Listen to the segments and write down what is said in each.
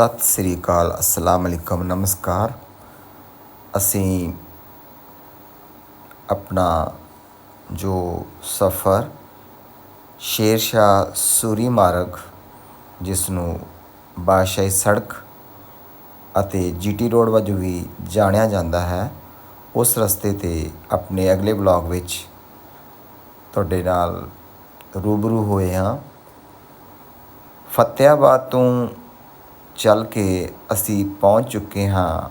ਸਤਿ ਸ੍ਰੀ ਅਕਾਲ, ਅਸਲਾਮ ਅਲੈਕਮ, ਨਮਸਕਾਰ। ਅਸੀਂ ਆਪਣਾ ਜੋ ਸਫ਼ਰ, ਸ਼ੇਰ ਸ਼ਾਹ ਸੂਰੀ ਮਾਰਗ ਜਿਸ ਨੂੰ ਬਾਦਸ਼ਾਹੀ ਸੜਕ ਅਤੇ ਜੀਟੀ ਰੋਡ ਵਜੋਂ ਵੀ ਜਾਣਿਆ ਜਾਂਦਾ ਹੈ, ਉਸ ਰਸਤੇ 'ਤੇ ਆਪਣੇ ਅਗਲੇ ਬਲੌਗ ਵਿੱਚ ਤੁਹਾਡੇ ਨਾਲ ਰੂਬਰੂ ਹੋਏ ਹਾਂ। ਫਤਿਆਬਾਦ ਤੋਂ ਚੱਲ ਕੇ ਅਸੀਂ ਪਹੁੰਚ ਚੁੱਕੇ ਹਾਂ।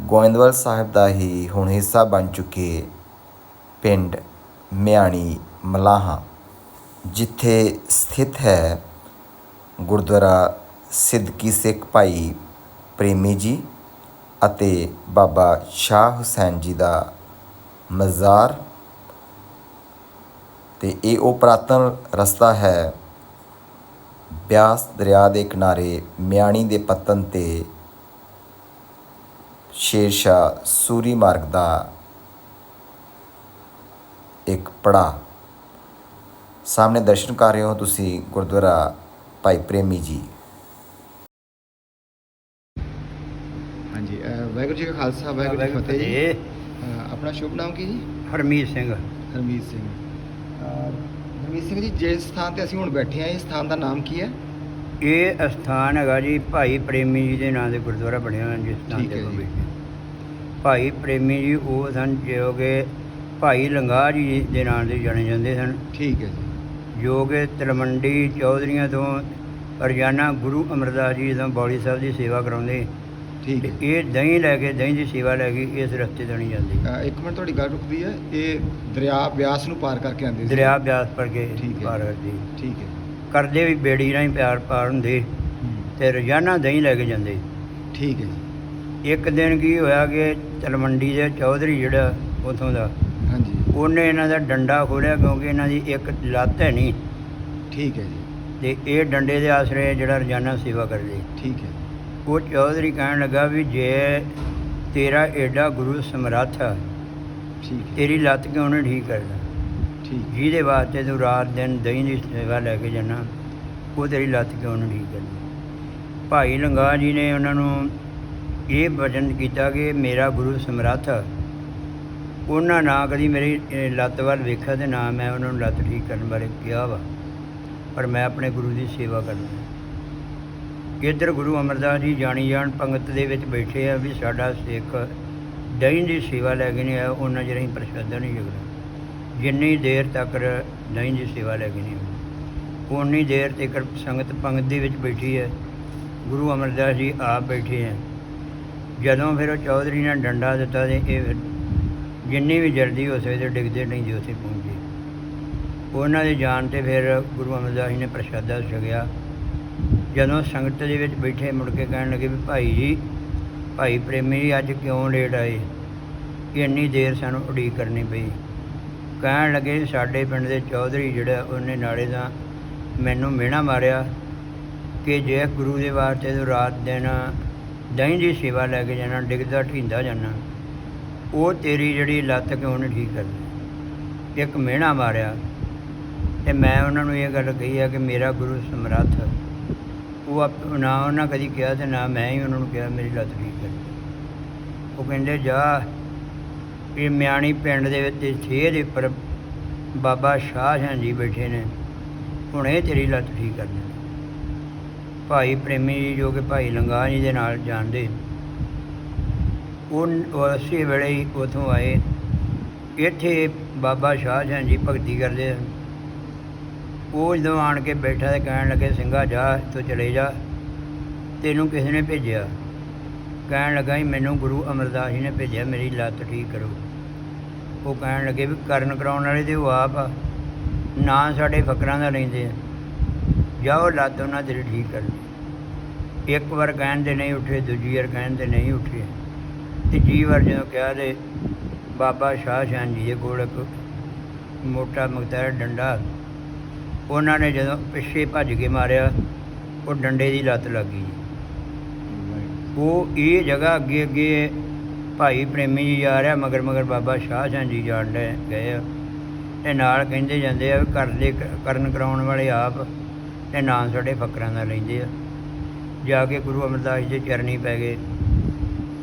ਗੋਇੰਦਵਾਲ ਸਾਹਿਬ ਦਾ ਹੀ ਹੁਣ ਹਿੱਸਾ ਬਣ ਚੁੱਕੇ ਪਿੰਡ ਮਿਆਣੀ ਮਲਾਹਾਂ, ਜਿੱਥੇ ਸਥਿਤ ਹੈ ਗੁਰਦੁਆਰਾ ਸਿੱਧਕੀ ਸਿੱਖ ਭਾਈ ਪ੍ਰੇਮੀ ਜੀ ਅਤੇ ਬਾਬਾ ਸ਼ਾਹ ਹੁਸੈਨ ਜੀ ਦਾ ਮਜ਼ਾਰ। ਤੇ ਇਹ ਉਹ ਪੁਰਾਤਨ ਰਸਤਾ ਹੈ ਬਿਆਸ ਦਰਿਆ ਦੇ ਕਿਨਾਰੇ ਮਿਆਣੀ ਦੇ ਪੱਤਨ ਤੇ ਸ਼ੇਰਸ਼ਾਹ ਸੂਰੀ ਮਾਰਗ ਦਾ ਇੱਕ ਪੜਾ ਸਾਹਮਣੇ ਦਰਸ਼ਨ ਕਰ ਰਹੇ ਹੋ ਤੁਸੀਂ ਗੁਰਦੁਆਰਾ ਭਾਈ ਪ੍ਰੇਮੀ ਜੀ। ਹਾਂਜੀ ਵਾਹਿਗੁਰੂ ਜੀ ਕਾ ਖਾਲਸਾ ਵਾਹਿਗੁਰੂ ਜੀ ਕੀ ਫਤਿਹ। ਜੀ ਆਪਣਾ ਸ਼ੁਭ ਨਾਮ ਕੀ ਜੀ? ਹਰਮੀਤ ਸਿੰਘ। ਹਰਮੀਤ ਸਿੰਘ। ਹਰਮੀਤ ਸਿੰਘ ਜੀ ਜਿਸ ਸਥਾਨ ਤੇ ਅਸੀਂ ਹੁਣ ਬੈਠੇ ਹਾਂ ਇਸ ਸਥਾਨ ਦਾ ਨਾਮ ਕੀ ਹੈ ਇਹ ਅਸਥਾਨ ਹੈਗਾ ਜੀ ਭਾਈ ਪ੍ਰੇਮੀ ਜੀ ਦੇ ਨਾਂ ਦੇ ਗੁਰਦੁਆਰਾ ਬਣਿਆ ਹੋਇਆ ਜਿਸ ਸਥਾਨ ਠੀਕ ਤੇ ਹੈ ਜੀ। ਬੈਠੇ। ਭਾਈ ਪ੍ਰੇਮੀ ਜੀ ਉਹ ਸਨ ਜੋ ਕਿ ਭਾਈ ਲੰਗਾ ਜੀ ਦੇ ਨਾਂ ਦੇ ਜਾਣੇ ਜਾਂਦੇ ਸਨ ਠੀਕ ਹੈ ਜੀ ਜੋ ਕਿ ਤਲਮੰਡੀ ਚੌਧਰੀਆਂ ਤੋਂ ਰੋਜ਼ਾਨਾ ਗੁਰੂ ਅਮਰਦਾਸ ਜੀ ਤੋਂ ਬੌਲੀ ਸਾਹਿਬ ਦੀ ਸੇਵਾ ਕਰਾਉਂਦੇ ਠੀਕ ਤੇ ਹੈ। ਇਹ ਦਹੀਂ ਲੈ ਕੇ ਦਹੀਂ ਦੀ ਸੇਵਾ ਲੈ ਕੇ ਇਸ ਰਸਤੇ ਤੋਂ ਨਹੀਂ ਜਾਂਦੀ। ਅਹ ਇੱਕ ਮਿੰਟ ਤੁਹਾਡੀ ਗੱਲ ਰੁਕਦੀ ਹੈ। ਇਹ ਦਰਿਆ ਬਿਆਸ ਨੂੰ ਪਾਰ ਕਰਕੇ ਆਉਂਦੇ ਸੀ। ਦਰਿਆ ਬਿਆਸ ਪਰ ਕੇ ਠੀਕ ਹੈ। ਪਾਰ ਕਰਦੀ। ਠੀਕ ਹੈ। ਕਰਦੇ ਵੀ ਬੇੜੀ ਰਾਹੀਂ ਪਿਆਰ ਪਾਰ ਹੁੰਦੇ ਤੇ ਰੋਜ਼ਾਨਾ ਦਹੀਂ ਲੈ ਕੇ ਜਾਂਦੇ। ਠੀਕ ਹੈ ਜੀ। ਇੱਕ ਦਿਨ ਕੀ ਹੋਇਆ ਕਿ ਤਲਮੰਡੀ ਦੇ ਚੌਧਰੀ ਜਿਹੜਾ ਉਥੋਂ ਦਾ ਹਾਂਜੀ। ਉਹਨੇ ਇਹਨਾਂ ਦਾ ਡੰਡਾ ਖੋਲਿਆ ਕਿਉਂਕਿ ਇਹਨਾਂ ਦੀ ਇੱਕ ਲੱਤ ਹੈ ਨਹੀਂ। ਠੀਕ ਹੈ ਜੀ। ਤੇ ਇਹ ਡੰਡੇ ਦੇ ਆਸਰੇ ਜਿਹੜਾ ਰੋਜ਼ਾਨਾ ਸੇਵਾ ਕਰਦੇ। ਠੀਕ ਹੈ। ਉਹ ਚੌਧਰੀ ਕਹਿਣ ਲੱਗਾ ਵੀ ਜੇ ਤੇਰਾ ਐਡਾ ਗੁਰੂ ਸਮਰੱਥ ਆ, ਠੀਕ ਤੇਰੀ ਲੱਤ ਕਿਉਂ ਨਹੀਂ ਠੀਕ ਕਰਦਾ? ਠੀਕ। ਜਿਹਦੇ ਵਾਸਤੇ ਤੂੰ ਰਾਤ ਦਿਨ ਦਹੀਂ ਦੀ ਸੇਵਾ ਲੈ ਕੇ ਜਾਣਾ ਉਹ ਤੇਰੀ ਲੱਤ ਕਿਉਂ ਨਹੀਂ ਠੀਕ ਕਰਦੀ? ਭਾਈ ਲੰਗਾ ਜੀ ਨੇ ਉਹਨਾਂ ਨੂੰ ਇਹ ਵਚਨ ਕੀਤਾ ਕਿ ਮੇਰਾ ਗੁਰੂ ਸਮਰੱਥ। ਉਹਨਾਂ ਨਾ ਕਦੀ ਮੇਰੀ ਲੱਤ ਵੱਲ ਵੇਖਿਆ ਤੇ ਨਾ ਮੈਂ ਉਹਨਾਂ ਨੂੰ ਲੱਤ ਠੀਕ ਕਰਨ ਬਾਰੇ ਕਿਹਾ ਵਾ ਪਰ ਮੈਂ ਆਪਣੇ ਗੁਰੂ ਦੀ ਸੇਵਾ ਕਰਨੀ ਇੱਧਰ ਗੁਰੂ ਅਮਰਦਾਸ ਜੀ ਜਾਣੀ ਜਾਣ ਪੰਗਤ ਦੇ ਵਿੱਚ ਬੈਠੇ ਆ ਵੀ ਸਾਡਾ ਸਿੱਖ ਦਹੀਂ ਦੀ ਸੇਵਾ ਲੈ ਕੇ ਨਹੀਂ ਆਇਆ, ਉਹਨਾਂ ਚਿਰ ਅਸੀਂ ਪ੍ਰਸ਼ਾਦਾ ਨਹੀਂ ਛਕਣਾ ਜਿੰਨੀ ਦੇਰ ਤੱਕ ਦਹੀਂ ਦੀ ਸੇਵਾ ਲੈ ਕੇ ਨਹੀਂ ਆਉਂਦੀ। ਉਨੀ ਦੇਰ ਤੱਕ ਸੰਗਤ ਪੰਗਤ ਦੇ ਵਿੱਚ ਬੈਠੀ ਹੈ ਗੁਰੂ ਅਮਰਦਾਸ ਜੀ ਆਪ ਬੈਠੇ ਹੈ ਜਦੋਂ ਫਿਰ ਉਹ ਚੌਧਰੀ ਨੇ ਡੰਡਾ ਦਿੱਤਾ ਤੇ ਇਹ ਫਿਰ ਜਿੰਨੀ ਵੀ ਜਲਦੀ ਹੋ ਸਕੇ ਤੇ ਡਿੱਗਦੇ ਨਹੀਂ ਜੇ ਉੱਥੇ ਪਹੁੰਚੇ। ਉਹਨਾਂ ਦੇ ਜਾਣ ਤੇ ਫਿਰ ਗੁਰੂ ਅਮਰਦਾਸ ਜੀ ਨੇ ਪ੍ਰਸ਼ਾਦਾ ਛਕਿਆ। ਜਦੋਂ ਸੰਗਤ ਦੇ ਵਿੱਚ ਬੈਠੇ ਮੁੜ ਕੇ ਕਹਿਣ ਲੱਗੇ ਵੀ ਭਾਈ ਜੀ, ਭਾਈ ਪ੍ਰੇਮੀ ਜੀ, ਅੱਜ ਕਿਉਂ ਲੇਟ ਆਏ? ਕਿ ਇੰਨੀ ਦੇਰ ਸਾਨੂੰ ਉਡੀਕ ਕਰਨੀ ਪਈ। ਕਹਿਣ ਲੱਗੇ ਸਾਡੇ ਪਿੰਡ ਦੇ ਚੌਧਰੀ ਜਿਹੜਾ ਉਹਨੇ ਨਾਲੇ ਦਾ ਮੈਨੂੰ ਮਿਹਣਾ ਮਾਰਿਆ ਕਿ ਜੇ ਗੁਰੂ ਦੇ ਵਾਸਤੇ ਤੂੰ ਰਾਤ ਦਿਨ ਦਹੀਂ ਦੀ ਸੇਵਾ ਲੈ ਕੇ ਜਾਣਾ, ਡਿੱਗਦਾ ਢਿੰਦਾ ਜਾਣਾ, ਉਹ ਤੇਰੀ ਜਿਹੜੀ ਲੱਤ ਕਿਉਂ ਨਹੀਂ ਠੀਕ ਕਰਦੀ? ਇੱਕ ਮਿਹਣਾ ਮਾਰਿਆ। ਤੇ ਮੈਂ ਉਹਨਾਂ ਨੂੰ ਇਹ ਗੱਲ ਕਹੀ ਆ ਕਿ ਮੇਰਾ ਗੁਰੂ ਸਮਰੱਥ ਉਹ ਆਪ- ਨਾ ਉਹਨਾਂ ਕਦੀ ਕਿਹਾ ਤੇ ਨਾ ਮੈਂ ਹੀ ਉਹਨਾਂ ਨੂੰ ਕਿਹਾ, ਮੇਰੀ ਲੱਤ ਠੀਕ ਕਰ ਉਹ ਕਹਿੰਦੇ, ਜਾ, ਇਹ ਮਿਆਣੀ ਪਿੰਡ ਦੇ ਵਿੱਚ ਛੇ ਦੇ ਉੱਪਰ ਬਾਬਾ ਸ਼ਾਹ ਜਾਂ ਜੀ ਬੈਠੇ ਨੇ। ਹੁਣ ਇਹ ਤੇਰੀ ਲੱਤ ਠੀਕ ਕਰਨੀ। ਭਾਈ ਪ੍ਰੇਮੀ ਜੀ ਜੋ ਕਿ ਭਾਈ ਲੰਗਾ ਜੀ ਦੇ ਨਾਲ ਜਾਣਦੇ। ਉਹ ਉਸੇ ਵੇਲੇ ਹੀ ਉਥੋਂ ਆਏ। ਇੱਥੇ ਬਾਬਾ ਸ਼ਾਹ ਜਾਂ ਜੀ ਭਗਤੀ ਕਰਦੇ ਹਨ ਉਹ ਜਦੋਂ ਆਣ ਕੇ ਬੈਠਾ ਤੇ ਕਹਿਣ ਲੱਗੇ, ਸਿੰਘਾ, ਜਾ ਤੂੰ ਚਲੇ ਜਾ। ਤੈਨੂੰ ਕਿਸੇ ਨੇ ਭੇਜਿਆ? ਕਹਿਣ ਲੱਗਾ ਜੀ, ਮੈਨੂੰ ਗੁਰੂ ਅਮਰਦਾਸ ਜੀ ਨੇ ਭੇਜਿਆ, ਮੇਰੀ ਲੱਤ ਠੀਕ ਕਰੋ। ਉਹ ਕਹਿਣ ਲੱਗੇ ਵੀ ਕਰਨ ਕਰਾਉਣ ਵਾਲੇ ਤੇ ਉਹ ਆਪ ਆ। ਨਾ ਸਾਡੇ ਫਕਰਾਂ ਦਾ ਲੈਂਦੇ ਆ। ਜਾਓ ਲੱਤ ਉਹਨਾਂ ਤੇਰੀ ਠੀਕ ਕਰ ਇੱਕ ਵਾਰ ਕਹਿਣ ਦੇ ਨਹੀਂ ਉੱਠੇ, ਦੂਜੀ ਵਾਰ ਕਹਿਣ ਦੇ ਨਹੀਂ ਉੱਠੇ। ਤੀਜੀ ਵਾਰ ਜਦੋਂ ਕਿਹਾ ਤੇ ਬਾਬਾ ਸ਼ਾਹ ਸ਼ਾਨ ਜੀ ਦੇ ਕੋਲ ਇੱਕ ਮੋਟਾ ਮਗਤਾਰ ਡੰਡਾ ਉਹਨਾਂ ਨੇ ਜਦੋਂ ਪਿੱਛੇ ਭੱਜ ਕੇ ਮਾਰਿਆ, ਉਹ ਡੰਡੇ ਦੀ ਲੱਤ ਲੱਗ ਗਈ। ਉਹ ਇਹ ਜਗ੍ਹਾ ਅੱਗੇ ਅੱਗੇ ਭਾਈ ਪ੍ਰੇਮੀ ਜੀ ਜਾ ਰਿਹਾ, ਮਗਰ ਮਗਰ ਬਾਬਾ ਸ਼ਾਹ ਜਹਾਂ ਜੀ ਜਾਣ ਡਏ ਗਏ ਆ। ਤੇ ਨਾਲ ਕਹਿੰਦੇ ਜਾਂਦੇ ਆ ਵੀ ਕਰਦੇ ਕਰਨ ਕਰਾਉਣ ਵਾਲੇ ਆਪ ਤੇ ਨਾਂ ਸਾਡੇ ਫਕਰਾਂ ਦਾ ਲੈਂਦੇ ਆ। ਜਾ ਕੇ ਗੁਰੂ ਅਮਰਦਾਸ ਜੀ ਦੇ ਚਰਨੀ ਪੈ ਗਏ।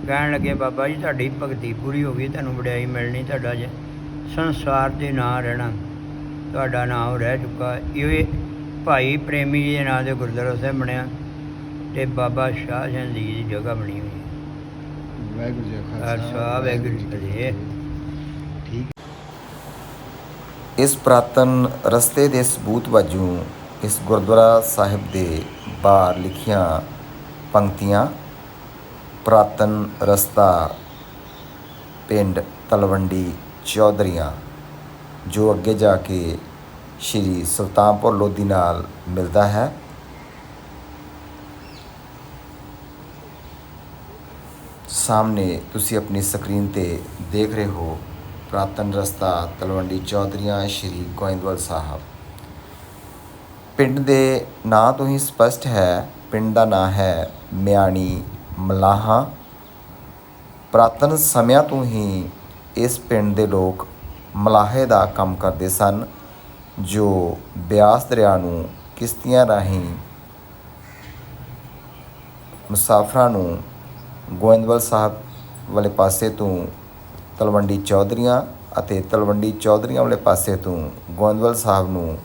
ਕਹਿਣ ਲੱਗੇ, ਬਾਬਾ ਜੀ, ਤੁਹਾਡੀ ਭਗਤੀ ਪੂਰੀ ਹੋ ਗਈ, ਤੁਹਾਨੂੰ ਵਡਿਆਈ ਮਿਲਣੀ, ਤੁਹਾਡਾ ਜੇ, ਸੰਸਾਰ ਦੇ ਨਾਂ ਰਹਿਣਾ। ਤੁਹਾਡਾ ਨਾਮ ਰਹਿ ਚੁੱਕਾ ਇਹ ਭਾਈ ਪ੍ਰੇਮੀ ਜੀ ਦੇ ਨਾਂ ਦੇ ਗੁਰਦੁਆਰਾ ਸਾਹਿਬ ਬਣਿਆ ਤੇ ਬਾਬਾ ਸ਼ਾਹ ਜਨ ਜੀ ਦੀ ਜਗ੍ਹਾ ਬਣੀ ਹੋਈ ਹੈ। ਵਾਹਿਗੁਰੂ ਜੀ ਖਾਲਸਾ ਵਾਹਿਗੁਰੂ ਜੀ ਕੀ ਠੀਕ ਇਸ ਪ੍ਰਾਤਨ ਰਸਤੇ ਦੇ ਸਬੂਤ ਵਜੋਂ ਇਸ ਗੁਰਦੁਆਰਾ ਸਾਹਿਬ ਦੇ ਬਾਹਰ ਲਿਖੀਆਂ ਪੰਕਤੀਆਂ ਪ੍ਰਾਤਨ ਰਸਤਾ ਪਿੰਡ ਤਲਵੰਡੀ ਚੌਧਰੀਆਂ। ਜੋ ਅੱਗੇ ਜਾ ਕੇ ਸ਼੍ਰੀ ਸੁਲਤਾਨਪੁਰ ਲੋਧੀ ਨਾਲ ਮਿਲਦਾ ਹੈ। ਸਾਹਮਣੇ ਤੁਸੀਂ ਆਪਣੀ ਸਕਰੀਨ ਤੇ ਦੇਖ ਰਹੇ ਹੋ ਪ੍ਰਾਤਨ ਰਸਤਾ ਤਲਵੰਡੀ ਚੌਧਰੀਆਂ ਸ਼੍ਰੀ ਗੋਇੰਦਵਾਲ ਸਾਹਿਬ। ਪਿੰਡ ਦੇ ਨਾਂ ਤੋਂ ਹੀ ਸਪਸ਼ਟ ਹੈ, ਪਿੰਡ ਦਾ ਨਾਂ ਹੈ ਮਿਆਣੀ ਮਲਾਹਾ। ਪ੍ਰਾਤਨ ਸਮਿਆਂ ਤੋਂ ਹੀ ਇਸ ਪਿੰਡ ਦੇ ਲੋਕ ਮਲਾਹੇ ਦਾ ਕੰਮ ਕਰਦੇ ਸਨ ਜੋ ਬਿਆਸ ਦਰਿਆ ਨੂੰ ਕਿਸ਼ਤੀਆਂ ਰਾਹੀਂ ਮੁਸਾਫਰਾਂ ਨੂੰ ਗੋਇੰਦਵਾਲ ਸਾਹਿਬ ਵਾਲੇ ਪਾਸੇ ਤੋਂ ਤਲਵੰਡੀ ਚੌਧਰੀਆਂ ਅਤੇ ਤਲਵੰਡੀ ਚੌਧਰੀਆਂ ਵਾਲੇ ਪਾਸੇ ਤੋਂ ਗੋਇੰਦਵਾਲ ਸਾਹਿਬ ਨੂੰ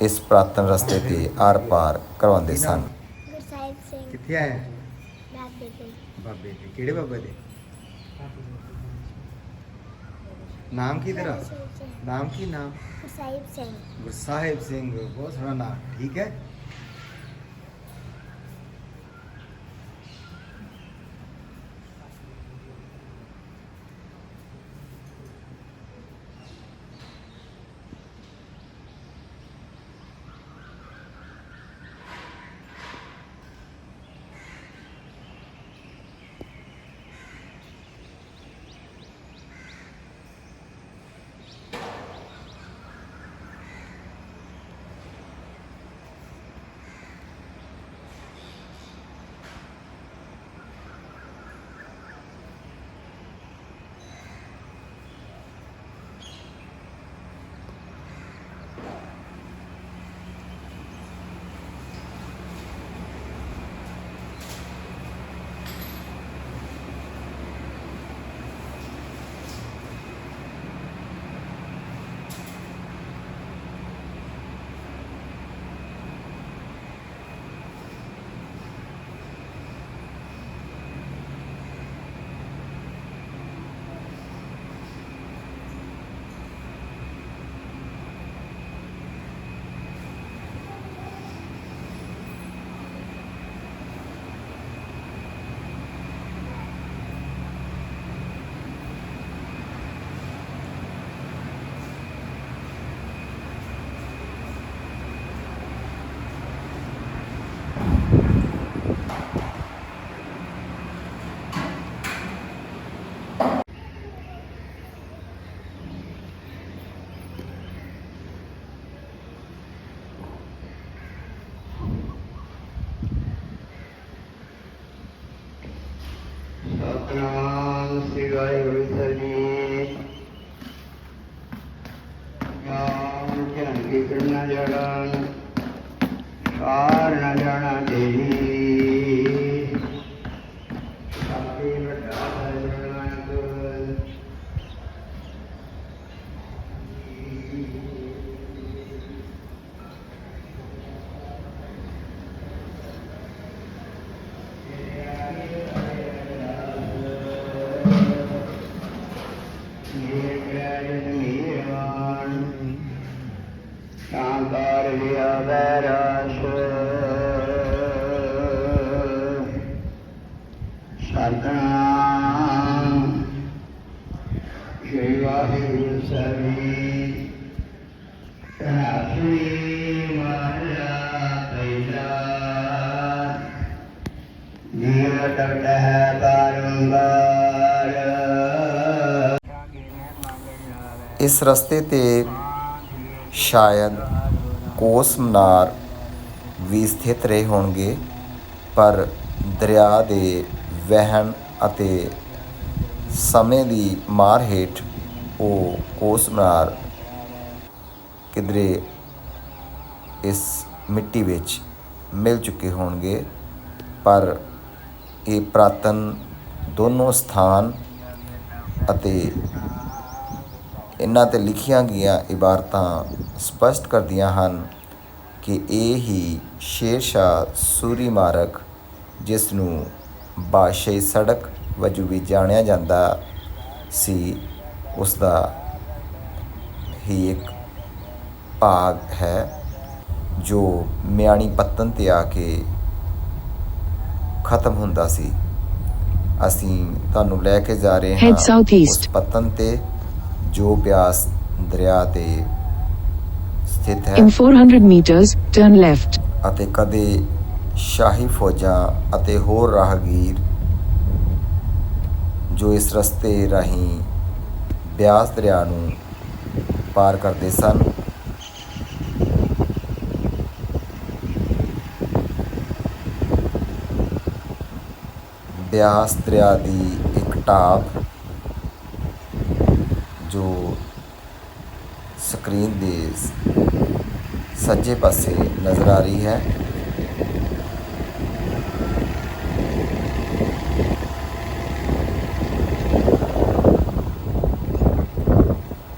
ਇਸ ਪ੍ਰਾਤਨ ਰਸਤੇ ਤੇ ਆਰ-ਪਾਰ ਕਰਵਾਉਂਦੇ ਸਨ। ਗੁਰਸਾਹਿਬ ਸਿੰਘ। ਕਿੱਥੇ ਆਇਆ ਬਾਬੇ ਦੇ। ਬਾਬੇ ਦੇ। ਕਿਹੜੇ ਬਾਬੇ ਦੇ? ਨਾਮ ਕੀ ਤੇਰਾ? ਨਾਮ ਕੀ ਨਾਮ? ਗੁਰਸਾਹਿਬ ਸਿੰਘ। ਗੁਰਸਾਹਿਬ ਸਿੰਘ ਬਹੁਤ ਸੋਹਣਾ ਨਾਮ ਠੀਕ ਹੈ? ਸਤਨਾਮ ਸ਼ਾਂਕਾਰ ਲਿਆ ਵੈਰਾਸ਼ ਸਤਨਾਮ ਸ਼੍ਰੀ ਵਾਹਿਗੁਰੂ ਸਭੀ ਤਨਾਸਰੀ ਮਹਲਾ ਪਹਿਲਾ ਜੀਵਤ ਹੈ ਬਾਰੰਬਾਰ ਇਸ ਰਸਤੇ ਤੇ ਸ਼ਾਇਦ ਕੋਸ ਮਨਾਰ ਵੀ ਸਥਿਤ ਰਹੇ ਹੋਣਗੇ, ਪਰ ਦਰਿਆ ਦੇ ਵਹਿਣ ਅਤੇ ਸਮੇਂ ਦੀ ਮਾਰ ਹੇਠ ਉਹ ਕੋਸ ਮਨਾਰ ਕਿਧਰੇ ਇਸ ਮਿੱਟੀ ਵਿੱਚ ਮਿਲ ਚੁੱਕੇ ਹੋਣਗੇ। ਪਰ ਇਹ ਪ੍ਰਾਤਨ ਦੋਨੋਂ ਸਥਾਨ ਅਤੇ ਇਹਨਾਂ ਤੇ ਲਿਖੀਆਂ ਗਈਆਂ ਇਬਾਰਤਾਂ ਸਪਸ਼ਟ ਕਰਦੀਆਂ ਹਨ ਕਿ ਇਹ ਹੀ ਸ਼ੇਰ ਸ਼ਾਹ ਸੂਰੀ ਮਾਰਗ ਜਿਸ ਨੂੰ ਬਾਦਸ਼ਾਹੀ ਸੜਕ ਵਜੋਂ ਵੀ ਜਾਣਿਆ ਜਾਂਦਾ ਸੀ ਉਸ ਦਾ ਹੀ ਇੱਕ ਭਾਗ ਹੈ ਜੋ ਮਿਆਣੀ ਪੱਤਨ ਤੇ ਆ ਕੇ ਖਤਮ ਹੁੰਦਾ ਸੀ ਅਸੀਂ ਤੁਹਾਨੂੰ ਲੈ ਕੇ ਜਾ ਰਹੇ ਹਾਂ. ਉਸ ਪੱਤਨ ਤੇ ਜੋ ਬਿਆਸ ਦਰਿਆ ਤੇ ਸਥਿਤ ਹੈ In 400 meters, turn left. ਅਤੇ ਕਦੇ ਸ਼ਾਹੀ ਫੌਜਾਂ ਅਤੇ ਹੋਰ ਰਾਹਗੀਰ ਜੋ ਇਸ ਰਸਤੇ ਰਾਹੀਂ ਬਿਆਸ ਦਰਿਆ ਨੂੰ ਪਾਰ ਕਰਦੇ ਸਨ ਬਿਆਸ ਦਰਿਆ ਦੀ ਇੱਕ ਢਾਬ ਜੋ ਸਕਰੀਨ ਦੇ ਸੱਜੇ ਪਾਸੇ ਨਜ਼ਰ ਆ ਰਹੀ ਹੈ।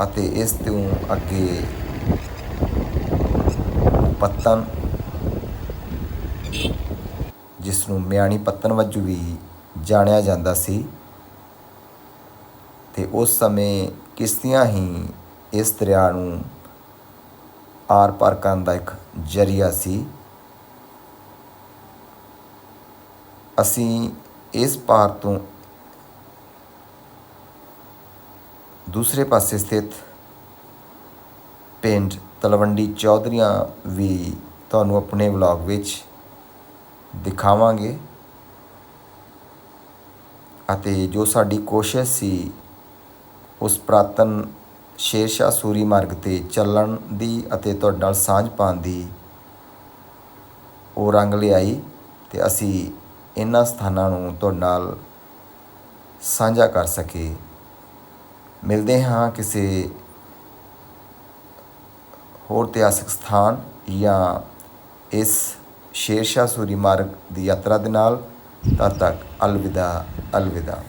ਅਤੇ ਇਸ ਤੋਂ ਅੱਗੇ ਪੱਤਨ, ਜਿਸ ਨੂੰ ਮਿਆਣੀ ਪੱਤਨ ਵਜੋਂ ਵੀ ਜਾਣਿਆ ਜਾਂਦਾ ਸੀ। ਤੇ ਉਸ ਸਮੇਂ ਕਿਸ਼ਤੀਆਂ ਹੀ ਇਸ ਦਰਿਆ ਨੂੰ ਆਰ ਪਾਰ ਕਰਨ ਦਾ ਇੱਕ ਜਰੀਆ ਸੀ। ਅਸੀਂ ਇਸ ਪਾਰ ਤੋਂ ਦੂਸਰੇ ਪਾਸੇ ਸਥਿਤ ਪਿੰਡ ਤਲਵੰਡੀ ਚੌਧਰੀਆਂ ਵੀ ਤੁਹਾਨੂੰ ਆਪਣੇ ਵਲੌਗ ਵਿੱਚ ਦਿਖਾਵਾਂਗੇ। ਅਤੇ ਜੋ ਸਾਡੀ ਕੋਸ਼ਿਸ਼ ਸੀ ਉਸ ਪ੍ਰਾਤਨ ਸ਼ੇਰਸ਼ਾਹ ਸੂਰੀ ਮਾਰਗ ਤੇ ਚੱਲਣ ਦੀ ਅਤੇ ਤੁਹਾਡੇ ਨਾਲ ਸਾਂਝ ਪਾਉਣ ਦੀ ਉਹ ਰੰਗ ਲਿਆਈ ਤੇ ਅਸੀਂ ਇਹਨਾਂ ਸਥਾਨਾਂ ਨੂੰ ਤੁਹਾਡੇ ਨਾਲ ਸਾਂਝਾ ਕਰ ਸਕੇ। ਮਿਲਦੇ ਹਾਂ ਕਿਸੇ ਹੋਰ ਇਤਿਹਾਸਕ ਸਥਾਨ ਜਾਂ ਇਸ ਸ਼ੇਰਸ਼ਾਹ ਸੂਰੀ ਮਾਰਗ ਦੀ ਯਾਤਰਾ ਦੇ ਨਾਲ। ਤਦ ਤੱਕ ਅਲਵਿਦਾ ਅਲਵਿਦਾ।